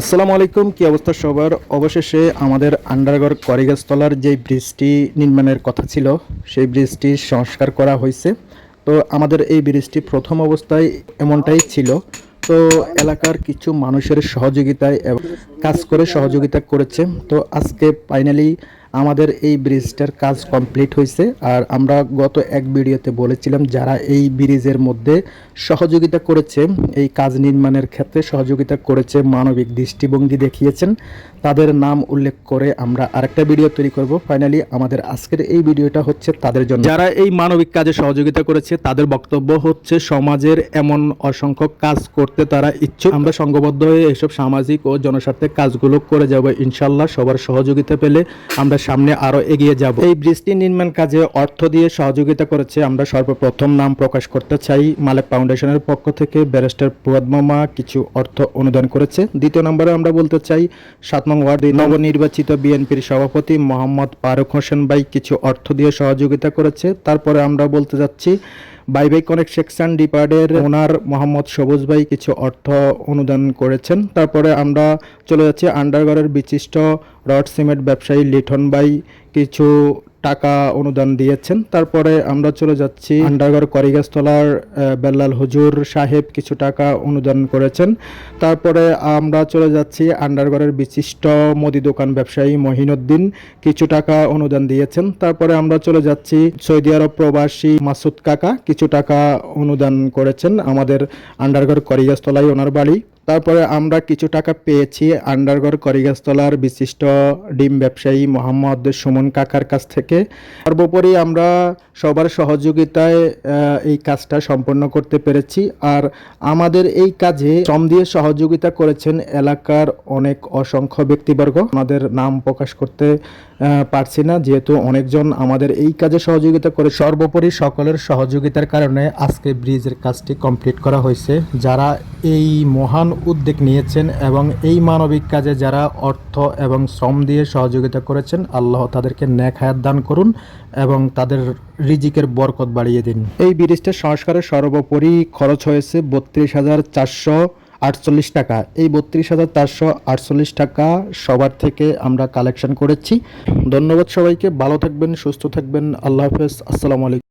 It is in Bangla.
আসসালামু আলাইকুম, কি অবস্থা সবার? অবশেষে আমাদের আন্ডারগড় করিগাছতলার যে ব্রিজটি নির্মাণের কথা ছিল, সেই ব্রিজটি সংস্কার করা হয়েছে। তো আমাদের এই ব্রিজটি প্রথম অবস্থায় এমনটাই ছিল। তো এলাকার কিছু মানুষের সহযোগিতায় কাজ করে সহযোগিতা করেছে। তো আজকে ফাইনালি আমাদের এই ব্রিজটার কাজ কমপ্লিট হয়েছে। আর আমরা গত এক ভিডিওতে বলেছিলাম, যারা এই ব্রিজের মধ্যে সহযোগিতা করেছে, এই কাজ নির্মাণের ক্ষেত্রে সহযোগিতা করেছে মানবিক দৃষ্টিভঙ্গি দেখিয়েছেন। তাদের নাম উল্লেখ করে আমরা আরেকটা ভিডিও তৈরি করব। ফাইনালি আমাদের আজকের এই ভিডিওটা হচ্ছে তাদের জন্য। যারা এই মানবিক কাজে সহযোগিতা করেছে, তাদের বক্তব্য হচ্ছে, সমাজের এমন অসংখ্য কাজ করতে তারা ইচ্ছুক। আমরা সংঘবদ্ধ হয়ে এসব সামাজিক ও জনস্বার্থে কাজগুলো করে যাব। ইনশাল্লাহ সবার সহযোগিতা পেলে আমরা সামনে আরও এগিয়ে যাব। এই ব্রিজটি নির্মাণ কাজে অর্থ দিয়ে সহযোগিতা করেছে আমরা সর্বপ্রথম নাম প্রকাশ করতে চাই মালেক ফাউন্ডেশনের পক্ষ থেকে ব্যারিস্টার ফুয়াদ মামা কিছু অর্থ অনুদান করেছে। দ্বিতীয় নম্বরে আমরা বলতে চাই, সাত নং ওয়ার্ডে নবনির্বাচিত বিএনপির সভাপতি মোহাম্মদ ফারুক হোসেন ভাই কিছু অর্থ দিয়ে সহযোগিতা করেছে। তারপরে আমরা বলতে যাচ্ছি বাই বাই কনেক্ট সেকশন ডিপার্টের ওনার মোহাম্মদ সবুজ ভাই কিছু অর্থ অনুদান করেছেন। তারপরে আমরা চলে যাচ্ছি আন্ডারগড়ের বিশিষ্ট রড সিমেন্ট ব্যবসায়ী লিঠন ভাই। কিছু টাকা অনুদান দিয়েছেন। তারপরে আমরা চলে যাচ্ছি আন্ডারগড় করিগাছতলার বেল্লাল হুজুর সাহেব কিছু টাকা অনুদান করেছেন। তারপরে আমরা চলে যাচ্ছি আন্ডারগড়ের বিশিষ্ট মুদি দোকান ব্যবসায়ী মহিনুদ্দিন কিছু টাকা অনুদান দিয়েছেন। তারপরে আমরা চলে যাচ্ছি সৌদি আরব প্রবাসী মাসুদ কাকা কিছু টাকা অনুদান করেছেন। আমাদের আন্ডারগড় করিগাছতলায় ওনার বাড়ি। তারপরে আমরা কিছু টাকা পেয়েছি আন্ডারগড় করিগাছতলার বিশিষ্ট ডিম ব্যবসায়ী মোহাম্মদ সুমন কাকার কাছ থেকে। সর্বোপরি আমরা সবার সহযোগিতায় এই কাজটা সম্পন্ন করতে পেরেছি। আর আমাদের এই কাজে শ্রম দিয়ে সহযোগিতা করেছেন এলাকার অনেক অসংখ্য ব্যক্তিবর্গ। আমাদের নাম প্রকাশ করতে পারছি না, যেহেতু অনেকজন আমাদের এই কাজে সহযোগিতা করে। সর্বোপরি সকলের সহযোগিতার কারণে আজকে ব্রিজের কাজটি কমপ্লিট করা হয়েছে। যারা এই মহান উদ্যোগ নিয়েছেন এবং এই মানবিক কাজে যারা অর্থ এবং শ্রম দিয়ে সহযোগিতা করেছেন, আল্লাহ তাদেরকে ন্যাক হায়াত দান করুন এবং তাদের রিজিকের বরকত বাড়িয়ে দিন। এই ব্রিজটা সংস্কারের সর্বোপরি খরচ হয়েছে বত্রিশ হাজার চারশো আটচল্লিশ টাকা। এই বত্রিশ হাজার চারশো আটচল্লিশ টাকা সবার থেকে আমরা কালেকশন করেছি। ধন্যবাদ সবাইকে, ভালো থাকবেন, সুস্থ থাকবেন, আল্লাহ হাফেজ, আসসালামু আলাইকুম।